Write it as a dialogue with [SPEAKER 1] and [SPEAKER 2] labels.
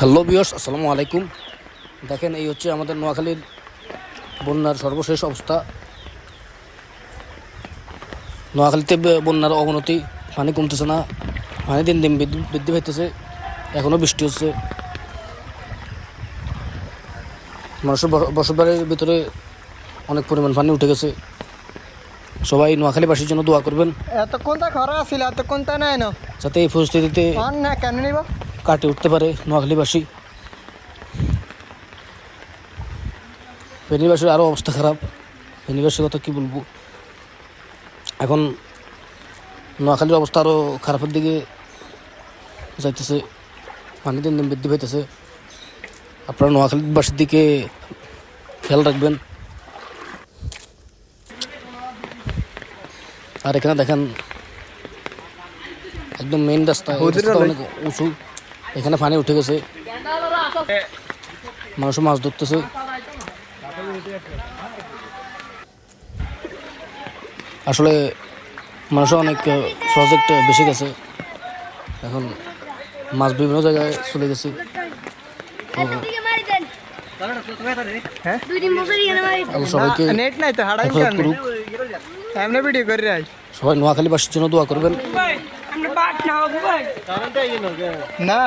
[SPEAKER 1] Hello বিয়স আসসালামু আলাইকুম। দেখেন এই হচ্ছে আমাদের নোয়াখালীর বন্যার সর্বশেষ অবস্থা। নোয়াখালীতে বন্যার অবনতি পানি কমতেছে না পানি দিন দিন বৃদ্ধি পাইতেছে এখনও বৃষ্টি হচ্ছে। মানুষের বসতবাড়ির ভিতরে অনেক পরিমাণ পানি উঠে গেছে। সবাই নোয়াখালীবাসীর জন্য দোয়া করবেন।
[SPEAKER 2] এতক্ষণ তো খরা আছিল এতক্ষণ তো নাই না।
[SPEAKER 1] যাতে এই পরিস্থিতিতে
[SPEAKER 2] না কেন নিব?
[SPEAKER 1] কাটে উঠতে পারে নোয়াখালীবাসী। ফেনীবাসীর আরও অবস্থা খারাপ। ফেনীবাসীর কথা কী বলব? এখন নোয়াখালীর অবস্থা আরও খারাপের দিকে যাইতেছে পানি দিন দিন বৃদ্ধি পাইতেছে। আপনারা নোয়াখালীবাসীর দিকে খেয়াল রাখবেন। আর এখানে দেখেন একদম মেইন রাস্তা। অনেক উঁচু। এখানে পানি উঠে গেছে। মানুষ মাছ ধরতেছে। আসলে মানুষ অনেক প্রজেক্ট বেশি গেছে। এখন মাছ বিভিন্ন জায়গায় চলে গেছে।
[SPEAKER 2] হ্যাঁ?
[SPEAKER 1] সবাই নোয়াখালীবাসীর জন্য দোয়া করবেন।
[SPEAKER 2] না